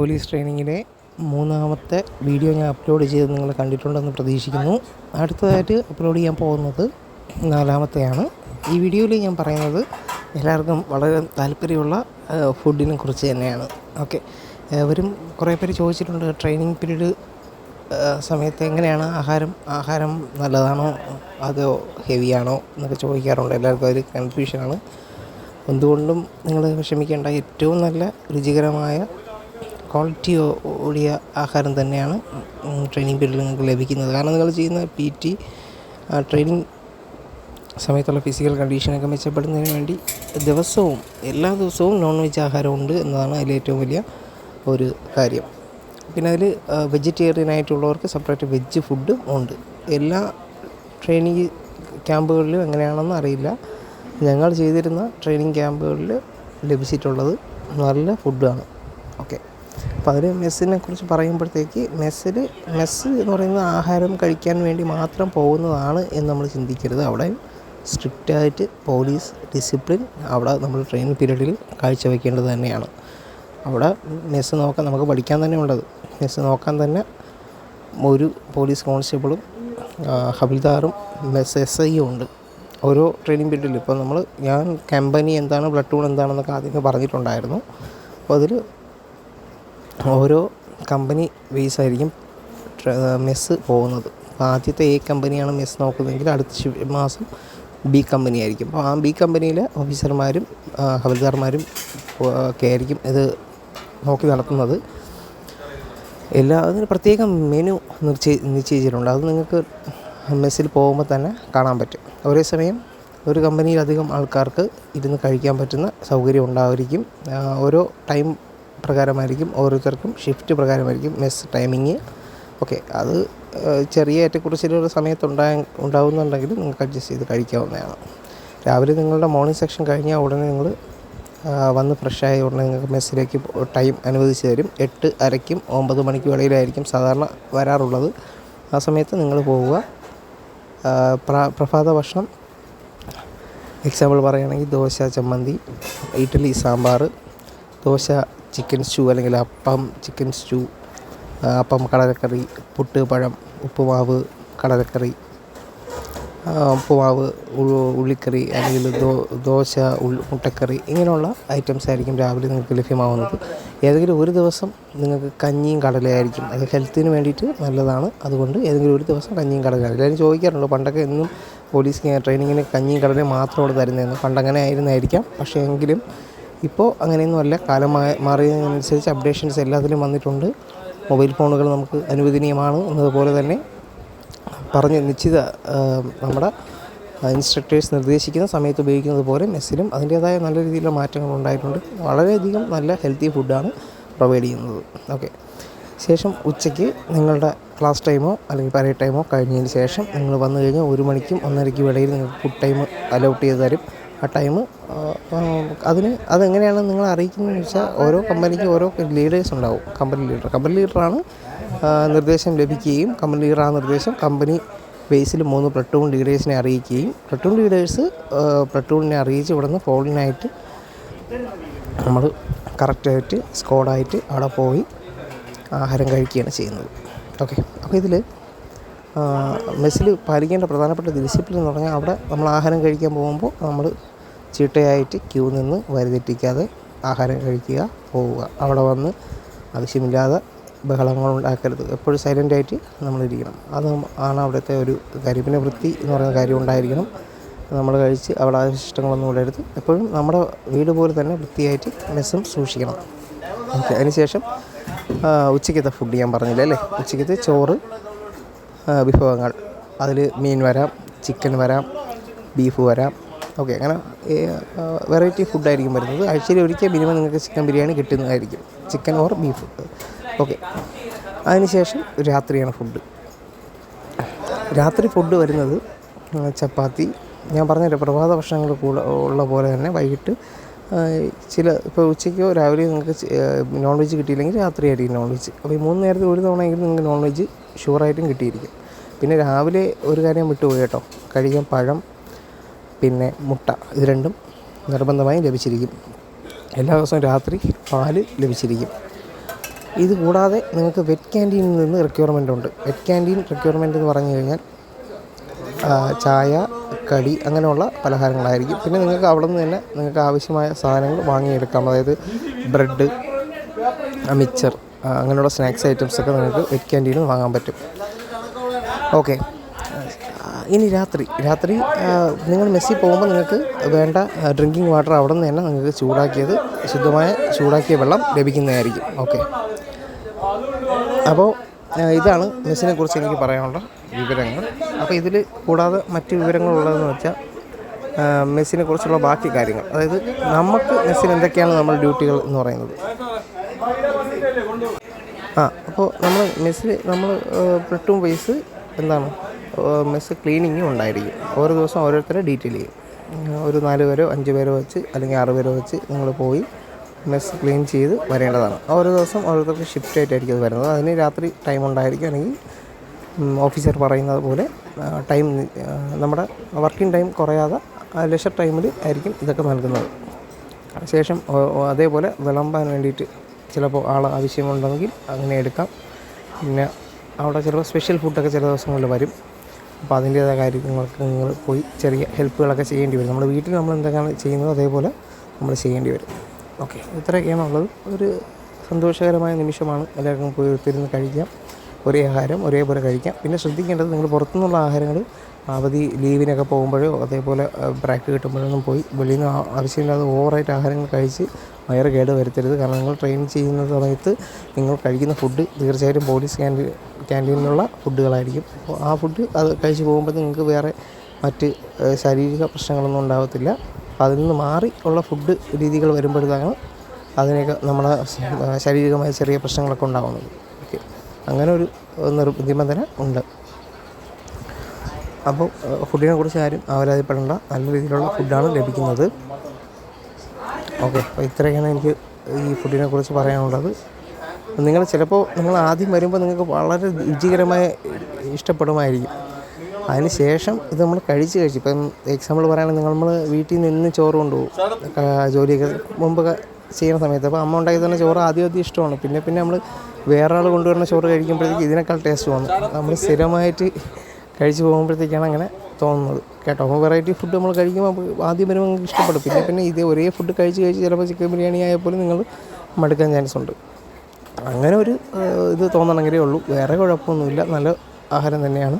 Police ട്രെയിനിങ്ങിലെ മൂന്നാമത്തെ video ഞാൻ upload ചെയ്ത് നിങ്ങൾ കണ്ടിട്ടുണ്ടെന്ന് പ്രതീക്ഷിക്കുന്നു. അടുത്തതായിട്ട് അപ്ലോഡ് ചെയ്യാൻ പോകുന്നത് നാലാമത്തെയാണ്. ഈ വീഡിയോയിൽ ഞാൻ പറയുന്നത് എല്ലാവർക്കും വളരെ താല്പര്യമുള്ള ഫുഡിനെ കുറിച്ച് തന്നെയാണ്. ഓക്കെ. അവരും കുറേ പേര് ചോദിച്ചിട്ടുണ്ട് ട്രെയിനിങ് പീരീഡ് സമയത്ത് എങ്ങനെയാണ്? ആഹാരം ആഹാരം നല്ലതാണോ? അതോ ഹെവിയാണോ? എന്നൊക്കെ ചോദിക്കാറുണ്ട്. എല്ലാവർക്കും ഒരു കൺഫ്യൂഷനാണ് എന്തുകൊണ്ടും നിങ്ങൾ വിഷമിക്കേണ്ട ഏറ്റവും നല്ല രുചികരമായ ക്വാളിറ്റി കൂടിയ ആഹാരം തന്നെയാണ് ട്രെയിനിങ് പീരീഡിൽ നിങ്ങൾക്ക് ലഭിക്കുന്നത്. കാരണം നിങ്ങൾ ചെയ്യുന്ന പി ടി ട്രെയിനിങ് സമയത്തുള്ള ഫിസിക്കൽ കണ്ടീഷനൊക്കെ മെച്ചപ്പെടുന്നതിന് വേണ്ടി ദിവസവും എല്ലാ ദിവസവും നോൺ വെജ് ആഹാരമുണ്ട് എന്നതാണ് അതിൽ ഏറ്റവും വലിയ ഒരു കാര്യം. പിന്നെ അതിൽ വെജിറ്റേറിയൻ ആയിട്ടുള്ളവർക്ക് സെപ്പറേറ്റ് വെജ് ഫുഡ് ഉണ്ട്. എല്ലാ ട്രെയിനിങ് ക്യാമ്പുകളിലും എങ്ങനെയാണെന്ന് അറിയില്ല. ഞങ്ങൾ ചെയ്തിരുന്ന ട്രെയിനിങ് ക്യാമ്പുകളിൽ ലഭിച്ചിട്ടുള്ളത് നല്ല ഫുഡാണ് ഓക്കെ അപ്പോൾ അതിൽ മെസ്സിനെ കുറിച്ച് പറയുമ്പോഴത്തേക്ക് മെസ്സിൽ മെസ്സ് എന്ന് പറയുന്നത് ആഹാരം കഴിക്കാൻ വേണ്ടി മാത്രം പോകുന്നതാണ് എന്ന് നമ്മൾ ചിന്തിക്കരുത്. അവിടെ സ്ട്രിക്റ്റായിട്ട് പോലീസ് ഡിസിപ്ലിൻ അവിടെ നമ്മൾ ട്രെയിനിങ് പീരീഡിൽ കാഴ്ചവെക്കേണ്ടത് തന്നെയാണ്. അവിടെ മെസ്സ് നോക്കാൻ നമുക്ക് പഠിക്കാൻ തന്നെ ഉള്ളത് മെസ്സ് നോക്കാൻ തന്നെ ഒരു പോലീസ് കോൺസ്റ്റബിളും ഹബിൽദാറും മെസ് എസ് ഐയും ഉണ്ട്. ഓരോ ട്രെയിനിങ് പീരീഡിൽ ഇപ്പോൾ നമ്മൾ ഞാൻ കമ്പനി എന്താണ് ബ്ലഡ് ടൂൺ എന്താണെന്നൊക്കെ ആദ്യമേ പറഞ്ഞിട്ടുണ്ടായിരുന്നു. അപ്പോൾ അതിൽ ഓരോ കമ്പനി ബേസ് ആയിരിക്കും മെസ്സ് പോകുന്നത്. അപ്പോൾ ആദ്യത്തെ എ കമ്പനിയാണ് മെസ്സ് നോക്കുന്നതെങ്കിൽ അടുത്ത മാസം ബി കമ്പനി ആയിരിക്കും അപ്പോൾ ആ ബി കമ്പനിയിലെ ഓഫീസർമാരും ഹവൽദാർമാരും ഒക്കെ ആയിരിക്കും ഇത് നോക്കി നടത്തുന്നത്. എല്ലാ അതിന് പ്രത്യേകം മെനു നിശ്ചയി നിശ്ചയിച്ചിട്ടുണ്ട്. അത് നിങ്ങൾക്ക് മെസ്സിൽ പോകുമ്പോൾ തന്നെ കാണാൻ പറ്റും. ഒരേ സമയം ഒരു കമ്പനിയിലധികം ആൾക്കാർക്ക് ഇരുന്ന് കഴിക്കാൻ പറ്റുന്ന സൗകര്യം ഉണ്ടായിരിക്കും. ഓരോ ടൈം പ്രകാരമായിരിക്കും ഓരോരുത്തർക്കും ഷിഫ്റ്റ് പ്രകാരമായിരിക്കും മെസ് ടൈമിങ് ഓക്കെ അത് ചെറിയ ഏറ്റക്കുറച്ചിലുള്ള സമയത്ത് ഉണ്ടായ ഉണ്ടാകുന്നുണ്ടെങ്കിൽ നിങ്ങൾക്ക് അഡ്ജസ്റ്റ് ചെയ്ത് കഴിക്കാവുന്നതാണ്. രാവിലെ നിങ്ങളുടെ മോർണിംഗ് സെക്ഷൻ കഴിഞ്ഞാൽ ഉടനെ നിങ്ങൾ വന്ന് ഫ്രഷായ ഉടനെ നിങ്ങൾക്ക് മെസ്സിലേക്ക് ടൈം അനുവദിച്ച് തരും. എട്ട് അരയ്ക്കും ഒമ്പത് മണിക്കും ഇടയിലായിരിക്കും സാധാരണ വരാറുള്ളത്. ആ സമയത്ത് നിങ്ങൾ പോവുക. പ്രഭാത ഭക്ഷണം. എക്സാമ്പിൾ പറയുകയാണെങ്കിൽ ദോശ ചമ്മന്തി ഇഡ്ഡലി സാമ്പാർ ദോശ ചിക്കൻ സ്റ്റൂ അല്ലെങ്കിൽ അപ്പം ചിക്കൻ സ്റ്റൂ അപ്പം കടലക്കറി പുട്ട് പഴം ഉപ്പുമാവ് കടലക്കറി ഉപ്പുമാവ് ഉള്ളിക്കറി അല്ലെങ്കിൽ ദോശ മുട്ടക്കറി ഇങ്ങനെയുള്ള ഐറ്റംസ് ആയിരിക്കും രാവിലെ നിങ്ങൾക്ക് ലഭ്യമാവുന്നത്. ഏതെങ്കിലും ഒരു ദിവസം നിങ്ങൾക്ക് കഞ്ഞിയും കടലയായിരിക്കും അത് ഹെൽത്തിന് വേണ്ടിയിട്ട് നല്ലതാണ്. അതുകൊണ്ട് ഏതെങ്കിലും ഒരു ദിവസം കഞ്ഞിയും കടലയും എല്ലാവരും ചോദിക്കാറുണ്ട് പണ്ടൊക്കെ എന്നും പോലീസ് ട്രെയിനിങ്ങിന് കഞ്ഞിയും കടലയും മാത്രമാണ് തരുന്നതെന്ന്. പണ്ടങ്ങനെ ആയിരുന്നായിരിക്കാം. പക്ഷേ എങ്കിലും ഇപ്പോൾ അങ്ങനെയൊന്നുമല്ല കാലം മാറിയതിനനുസരിച്ച് അപ്ഡേഷൻസ് എല്ലാത്തിലും വന്നിട്ടുണ്ട്. മൊബൈൽ ഫോണുകൾ നമുക്ക് അനുവദനീയമാണ് എന്നതുപോലെ തന്നെ പറഞ്ഞ് നിശ്ചിത നമ്മുടെ ഇൻസ്ട്രക്ടേഴ്സ് നിർദ്ദേശിക്കുന്ന സമയത്ത് ഉപയോഗിക്കുന്നത് പോലെ മെസ്സിലും അതിന്റേതായ നല്ല രീതിയിലുള്ള മാറ്റങ്ങൾ ഉണ്ടായിട്ടുണ്ട്. വളരെയധികം നല്ല ഹെൽത്തി ഫുഡാണ് പ്രൊവൈഡ് ചെയ്യുന്നത്. ഓക്കെ. ശേഷം ഉച്ചയ്ക്ക് നിങ്ങളുടെ ക്ലാസ് ടൈമോ അല്ലെങ്കിൽ പരേ ടൈമോ കഴിഞ്ഞതിന് ശേഷം നിങ്ങൾ വന്നു കഴിഞ്ഞാൽ ഒരു മണിക്കും ഒന്നരയ്ക്കും ഇടയിൽ നിങ്ങൾക്ക് ഫുഡ് ടൈം അലോട്ട് ചെയ്ത് തരും. ആ ടൈം അതിന് അതെങ്ങനെയാണ് നിങ്ങൾ അറിയിക്കുന്നതെന്ന് വെച്ചാൽ ഓരോ കമ്പനിക്കും ഓരോ ലീഡേഴ്സ് ഉണ്ടാവും. കമ്പനി ലീഡർ കമ്പനി ലീഡറാണ് നിർദ്ദേശം ലഭിക്കുകയും കമ്പനി ലീഡർ ആ നിർദ്ദേശം കമ്പനി ബേസിൽ മൂന്ന് പ്ലട്ടൂൺ ലീഡേഴ്സിനെ അറിയിക്കുകയും പ്ലട്ടൂൺ ലീഡേഴ്സ് പ്ലട്ടൂണിനെ അറിയിച്ച് ഇവിടുന്ന് ഫോണിനായിട്ട് നമ്മൾ കറക്റ്റായിട്ട് സ്കോഡായിട്ട് അവിടെ പോയി ആഹാരം കഴിക്കുകയാണ് ചെയ്യുന്നത്. ഓക്കെ അപ്പോൾ ഇതിൽ മെസ്സിൽ പാലിക്കേണ്ട പ്രധാനപ്പെട്ട ഡിസിപ്ലിൻ എന്ന് പറഞ്ഞാൽ അവിടെ നമ്മൾ ആഹാരം കഴിക്കാൻ പോകുമ്പോൾ നമ്മൾ ചിട്ടയായിട്ട് ക്യൂ നിന്ന് വരുതെറ്റിക്കാതെ ആഹാരം കഴിക്കുക പോവുക. അവിടെ വന്ന് ആവശ്യമില്ലാതെ ബഹളങ്ങൾ ഉണ്ടാക്കരുത്. എപ്പോഴും സൈലന്റായിട്ട് നമ്മളിരിക്കണം അത് ആണ് അവിടുത്തെ ഒരു കാര്യം. വൃത്തി എന്ന് പറയുന്ന കാര്യം ഉണ്ടായിരിക്കണം. നമ്മൾ കഴിച്ച് അവിടെ അവശിഷ്ടങ്ങളൊന്നും ഇടരുത് എപ്പോഴും നമ്മുടെ വീട് പോലെ തന്നെ വൃത്തിയായിട്ട് മെസ്സും സൂക്ഷിക്കണം. ഓക്കെ അതിനുശേഷം ഉച്ചയ്ക്കത്തെ ഫുഡ് ഞാൻ പറഞ്ഞില്ല അല്ലേ? ഉച്ചയ്ക്കത്തെ ചോറ് വിഭവങ്ങൾ. അതിൽ മീൻ വരാം ചിക്കൻ വരാം ബീഫ് വരാം. ഓക്കെ അങ്ങനെ വെറൈറ്റി ഫുഡായിരിക്കും വരുന്നത്. ആഴ്ചയിൽ ഒരിക്കൽ മിനിമം നിങ്ങൾക്ക് ചിക്കൻ ബിരിയാണി കിട്ടുന്നതായിരിക്കും. ചിക്കൻ ഓർ ബീഫ് ഓക്കെ അതിനുശേഷം രാത്രിയാണ് ഫുഡ് രാത്രി ഫുഡ് വരുന്നത് ചപ്പാത്തി. ഞാൻ പറഞ്ഞ പ്രഭാത ഭക്ഷണങ്ങൾ കൂടെ ഉള്ള പോലെ തന്നെ വൈകിട്ട് ചില ഇപ്പോൾ ഉച്ചയ്ക്കോ രാവിലെയോ നിങ്ങൾക്ക് നോൺ വെജ് കിട്ടിയില്ലെങ്കിൽ രാത്രിയായിരിക്കും നോൺ വെജ് അപ്പോൾ ഈ മൂന്ന് നേരത്തെ ഒരു തവണയെങ്കിലും നിങ്ങൾക്ക് നോൺ വെജ് ഷുവറായിട്ടും കിട്ടിയിരിക്കും. പിന്നെ രാവിലെ ഒരു കാര്യം വിട്ടുപോയി കേട്ടോ. കഴിക്കാൻ പഴം പിന്നെ മുട്ട ഇത് രണ്ടും നിർബന്ധമായും ലഭിച്ചിരിക്കും. എല്ലാ ദിവസവും രാത്രി പാൽ ലഭിച്ചിരിക്കും. ഇത് കൂടാതെ നിങ്ങൾക്ക് വെറ്റ് ക്യാന്റീനിൽ നിന്ന് റിക്വയർമെന്റ് ഉണ്ട്. വെറ്റ് ക്യാന്റീൻ റിക്വയർമെന്റ് എന്ന് പറഞ്ഞു കഴിഞ്ഞാൽ ചായ കടി അങ്ങനെയുള്ള പലഹാരങ്ങളായിരിക്കും. പിന്നെ നിങ്ങൾക്ക് അവിടെ നിന്ന് തന്നെ നിങ്ങൾക്ക് ആവശ്യമായ സാധനങ്ങൾ വാങ്ങിയെടുക്കാം. അതായത് ബ്രെഡ് മിച്ചർ അങ്ങനെയുള്ള സ്നാക്സ് ഐറ്റംസ് ഒക്കെ നിങ്ങൾക്ക് വെറ്റ് ക്യാന്റീനിൽ വാങ്ങാൻ പറ്റും. ഓക്കെ. ഇനി രാത്രി. രാത്രി നിങ്ങൾ മെസ്സി പോകുമ്പോൾ നിങ്ങൾക്ക് വേണ്ട ഡ്രിങ്കിങ് വാട്ടർ അവിടെ നിന്ന് തന്നെ നിങ്ങൾക്ക് ചൂടാക്കിയത് ശുദ്ധമായ ചൂടാക്കിയ വെള്ളം ലഭിക്കുന്നതായിരിക്കും. ഓക്കെ. അപ്പോൾ ഇതാണ് മെസ്സിനെ കുറിച്ച് എനിക്ക് പറയാനുള്ള വിവരങ്ങൾ. അപ്പോൾ ഇതിൽ കൂടാതെ മറ്റ് വിവരങ്ങളുള്ളതെന്ന് വെച്ചാൽ മെസ്സിനെ കുറിച്ചുള്ള ബാക്കി കാര്യങ്ങൾ. അതായത് നമുക്ക് മെസ്സിന് എന്തൊക്കെയാണ് നമ്മുടെ ഡ്യൂട്ടികൾ എന്ന് പറയുന്നത്? ആ അപ്പോൾ നമ്മൾ മെസ്സിൽ നമ്മൾ പ്ലട്ടൂൺ വൈസ് എന്താണ്? മെസ്സ് ക്ലീനിങ്ങും ഉണ്ടായിരിക്കും. ഓരോ ദിവസം ഓരോരുത്തരെ ഡീറ്റെയിൽ ചെയ്യും. ഒരു നാല് പേരോ അഞ്ച് പേരോ വെച്ച് അല്ലെങ്കിൽ ആറ് പേരോ വെച്ച് നിങ്ങൾ പോയി മെസ്സ് ക്ലീൻ ചെയ്ത് വരേണ്ടതാണ്. ഓരോ ദിവസം ഓരോരുത്തർക്ക് ഷിഫ്റ്റ് ആയിട്ടായിരിക്കും അത് വരുന്നത്. അതിന് രാത്രി ടൈം ഉണ്ടായിരിക്കും അല്ലെങ്കിൽ ഓഫീസർ പറയുന്നത് പോലെ ടൈം നമ്മുടെ വർക്കിംഗ് ടൈം കുറയാതെ ലെഷർ ടൈമിൽ ആയിരിക്കും ഇതൊക്കെ നൽകുന്നത്. ശേഷം അതേപോലെ വിളമ്പാൻ വേണ്ടിയിട്ട് ചിലപ്പോൾ ആൾ ആവശ്യമുണ്ടെങ്കിൽ അങ്ങനെ എടുക്കാം. പിന്നെ അവിടെ ചിലപ്പോൾ സ്പെഷ്യൽ ഫുഡൊക്കെ ചില ദിവസങ്ങളിൽ വരും. അപ്പോൾ അതിന്റേതായ കാര്യങ്ങൾക്ക് നിങ്ങൾ പോയി ചെറിയ ഹെൽപ്പുകളൊക്കെ ചെയ്യേണ്ടി വരും. നമ്മുടെ വീട്ടിൽ നമ്മൾ എന്തൊക്കെയാണ് ചെയ്യുന്നത് അതേപോലെ നമ്മൾ ചെയ്യേണ്ടി വരും. ഓക്കെ ഇത്രയൊക്കെയാണ് ഉള്ളത് ഒരു സന്തോഷകരമായ നിമിഷമാണ് എല്ലാവർക്കും പോയി ഒത്തിരുന്ന് കഴിക്കാം. ഒരേ ആഹാരം ഒരേപോലെ കഴിക്കാം. പിന്നെ ശ്രദ്ധിക്കേണ്ടത് നിങ്ങൾ പുറത്തുനിന്നുള്ള ആഹാരങ്ങൾ അവധി ലീവിനൊക്കെ പോകുമ്പോഴോ അതേപോലെ ബ്രേക്ക് കിട്ടുമ്പോഴൊന്നും പോയി വെളിയിൽ നിന്ന് ആവശ്യമില്ലാതെ ഓവറായിട്ട് ആഹാരങ്ങൾ കഴിച്ച് വയറ് കേട് വരുത്തരുത്. കാരണം നിങ്ങൾ ട്രെയിൻ ചെയ്യുന്ന സമയത്ത് നിങ്ങൾ കഴിക്കുന്ന ഫുഡ് തീർച്ചയായിട്ടും പോലീസ് ക്യാന്റീൻ ക്യാന്റീനിലുള്ള ഫുഡുകളായിരിക്കും അപ്പോൾ ആ ഫുഡ് അത് കഴിച്ച് പോകുമ്പോൾ നിങ്ങൾക്ക് വേറെ മറ്റ് ശാരീരിക പ്രശ്നങ്ങളൊന്നും ഉണ്ടാകത്തില്ല അപ്പോൾ അതിൽ നിന്ന് മാറി ഉള്ള ഫുഡ് രീതികൾ വരുമ്പോഴത്തേക്കാണ് അതിനൊക്കെ നമ്മുടെ ശാരീരികമായ ചെറിയ പ്രശ്നങ്ങളൊക്കെ ഉണ്ടാകുന്നത് ഓക്കെ. അങ്ങനെ ഒരു നിർബന്ധന ഉണ്ട്. അപ്പോൾ ഫുഡിനെ കുറിച്ച് ആരും ആവലാതിപ്പെടേണ്ട നല്ല രീതിയിലുള്ള ഫുഡാണ് ലഭിക്കുന്നത്. ഓക്കെ അപ്പോൾ ഇത്രയൊക്കെയാണ് എനിക്ക് ഈ ഫുഡിനെ കുറിച്ച് പറയാനുള്ളത്. നിങ്ങൾ ചിലപ്പോൾ നിങ്ങൾ ആദ്യം വരുമ്പോൾ നിങ്ങൾക്ക് വളരെ രുചികരമായ ഇഷ്ടപ്പെടുമായിരിക്കും. അതിന് ശേഷം ഇത് നമ്മൾ കഴിച്ച് കഴിച്ച് ഇപ്പം എക്സാമ്പിൾ പറയുകയാണെങ്കിൽ നമ്മൾ വീട്ടിൽ നിന്ന് ചോറ് കൊണ്ടുപോകും. ജോലിയൊക്കെ മുമ്പ് ചെയ്യുന്ന സമയത്ത്. അപ്പോൾ അമ്മ ഉണ്ടാക്കി തന്നെ ചോറ് ആദ്യം ആദ്യം ഇഷ്ടമാണ്. പിന്നെ പിന്നെ നമ്മൾ വേറെ ആൾ കൊണ്ടുവരുന്ന ചോറ് കഴിക്കുമ്പോഴത്തേക്ക് ഇതിനേക്കാൾ ടേസ്റ്റ് വന്നു. നമ്മൾ സ്ഥിരമായിട്ട് കഴിച്ച് പോകുമ്പോഴത്തേക്കാണ് അങ്ങനെ തോന്നുന്നത്. കേട്ടോ അപ്പോൾ വെറൈറ്റി ഫുഡ് നമ്മൾ കഴിക്കുമ്പോൾ ആദ്യം വരുമ്പോൾ നിങ്ങൾക്ക് ഇഷ്ടപ്പെടും. പിന്നെ പിന്നെ ഇതേ ഒരേ ഫുഡ് കഴിച്ച് കഴിച്ച് ചിലപ്പോൾ ചിക്കൻ ബിരിയാണി ആയാൽ പോലും നിങ്ങൾ മടുക്കാൻ ചാൻസ് ഉണ്ട്. അങ്ങനെ ഒരു ഇത് തോന്നണമെങ്കിലേ ഉള്ളൂ. വേറെ കുഴപ്പമൊന്നുമില്ല. നല്ല ആഹാരം തന്നെയാണ്.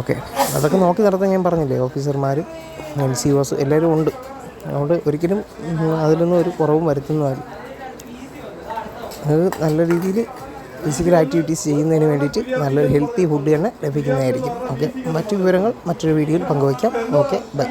ഓക്കെ അതൊക്കെ നോക്കി നടത്താൻ ഞാൻ പറഞ്ഞില്ലേ? ഓഫീസർമാരും എൻ സി ഒസ് എല്ലാവരും ഉണ്ട്. അതുകൊണ്ട് ഒരിക്കലും അതിലൊന്നും ഒരു കുറവും വരുത്തുന്നതല്ല അത് നല്ല രീതിയിൽ ഫിസിക്കൽ ആക്ടിവിറ്റീസ് ചെയ്യുന്നതിന് വേണ്ടിയിട്ട് നല്ലൊരു ഹെൽത്തി ഫുഡ് തന്നെ ലഭിക്കുന്നതായിരിക്കും. ഓക്കെ മറ്റു വിവരങ്ങൾ മറ്റൊരു വീഡിയോയിൽ പങ്കുവയ്ക്കാം. Okay bye.